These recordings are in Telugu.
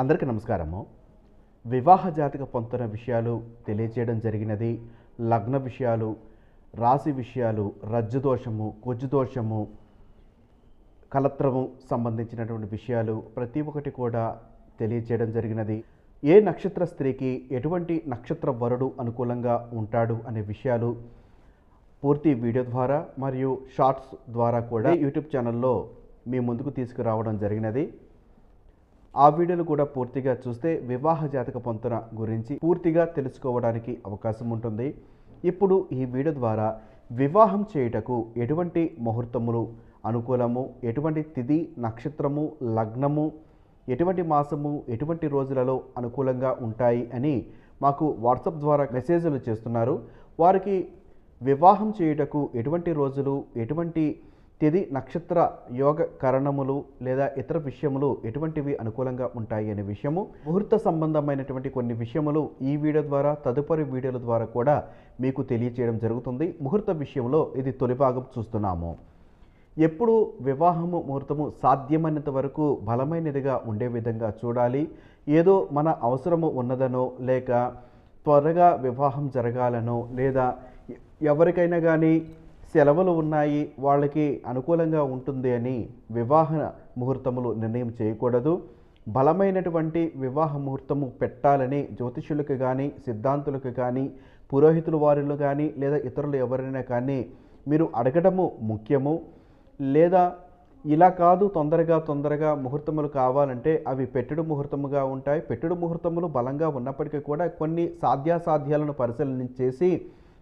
అందరికీ నమస్కారము. వివాహ జాతక పొంతన విషయాలు తెలియజేయడం జరిగినది. లగ్న విషయాలు రాశి విషయాలు రజ్జు దోషము కుజ్జు దోషము కలత్రము సంబంధించినటువంటి విషయాలు ప్రతి ఒక్కటి కూడా తెలియజేయడం జరిగినది. ఏ నక్షత్ర స్త్రీకి ఎటువంటి నక్షత్ర వరుడు అనుకూలంగా ఉంటాడు అనే విషయాలు పూర్తి వీడియో ద్వారా మరియు షార్ట్స్ ద్వారా కూడా యూట్యూబ్ ఛానల్లో మీ ముందుకు తీసుకురావడం జరిగినది. ఆ వీడియోలు కూడా పూర్తిగా చూస్తే వివాహ జాతక పొంతన గురించి పూర్తిగా తెలుసుకోవడానికి అవకాశం ఉంటుంది. ఇప్పుడు ఈ వీడియో ద్వారా వివాహం చేయుటకు ఎటువంటి ముహూర్తములు అనుకూలము ఎటువంటి తిథి నక్షత్రము లగ్నము ఎటువంటి మాసము ఎటువంటి రోజులలో అనుకూలంగా ఉంటాయి అని మాకు వాట్సాప్ ద్వారా మెసేజ్లు చేస్తున్నారు. వారికి వివాహం చేయుటకు ఎటువంటి రోజులు ఎటువంటి తిది నక్షత్ర యోగ కరణములు లేదా ఇతర విషయములు ఎటువంటివి అనుకూలంగా ఉంటాయి అనే విషయము ముహూర్త సంబంధమైనటువంటి కొన్ని విషయములు ఈ వీడియో ద్వారా తదుపరి వీడియోల ద్వారా కూడా మీకు తెలియచేయడం జరుగుతుంది. ముహూర్త విషయంలో ఇది తొలి భాగం చూస్తున్నాము. ఎప్పుడు వివాహము ముహూర్తము సాధ్యమైనంత వరకు బలమైనదిగా ఉండే విధంగా చూడాలి. ఏదో మన అవసరము ఉన్నదనో లేక త్వరగా వివాహం జరగాలనో లేదా ఎవరికైనా కానీ సెలవులు ఉన్నాయి వాళ్ళకి అనుకూలంగా ఉంటుంది అని వివాహ ముహూర్తములు నిర్ణయం చేయకూడదు. బలమైనటువంటి వివాహ ముహూర్తము పెట్టాలని జ్యోతిష్యులకు కానీ సిద్ధాంతులకు కానీ పురోహితుల వారిలో కానీ లేదా ఇతరులు ఎవరైనా కానీ మీరు అడగడము ముఖ్యము. లేదా ఇలా కాదు తొందరగా తొందరగా ముహూర్తములు కావాలంటే అవి పెట్టుడు ముహూర్తముగా ఉంటాయి. పెట్టుడు ముహూర్తములు బలంగా ఉన్నప్పటికీ కూడా కొన్ని సాధ్యాసాధ్యాలను పరిశీలన చేసి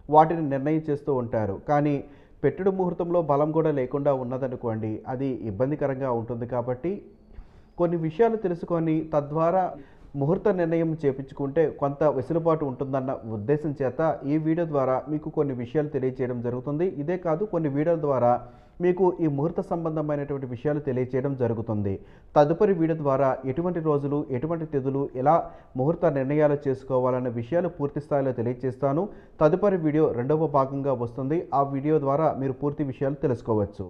వాటిని నిర్ణయం చేస్తూ ఉంటారు. కానీ పెట్టుడు ముహూర్తంలో బలం కూడా లేకుండా ఉన్నదనుకోండి అది ఇబ్బందికరంగా ఉంటుంది కాబట్టి కొన్ని విషయాలు తెలుసుకొని తద్వారా ముహూర్త నిర్ణయం చేపించుకుంటే కొంత వెసులుబాటు ఉంటుందన్న ఉద్దేశం చేత ఈ వీడియో ద్వారా మీకు కొన్ని విషయాలు తెలియజేయడం జరుగుతుంది. ఇదే కాదు కొన్ని వీడియోల ద్వారా మీకు ఈ ముహూర్త సంబంధమైనటువంటి విషయాలు తెలియజేయడం జరుగుతుంది. తదుపరి వీడియో ద్వారా ఎటువంటి రోజులు ఎటువంటి తిథులు ఎలా ముహూర్త నిర్ణయాలు చేసుకోవాలనే విషయాలు పూర్తి స్థాయిలో తెలియజేస్తాను తదుపరి వీడియో రెండవ భాగంగా వస్తుంది. ఆ వీడియో ద్వారా మీరు పూర్తి విషయాలు తెలుసుకోవచ్చు.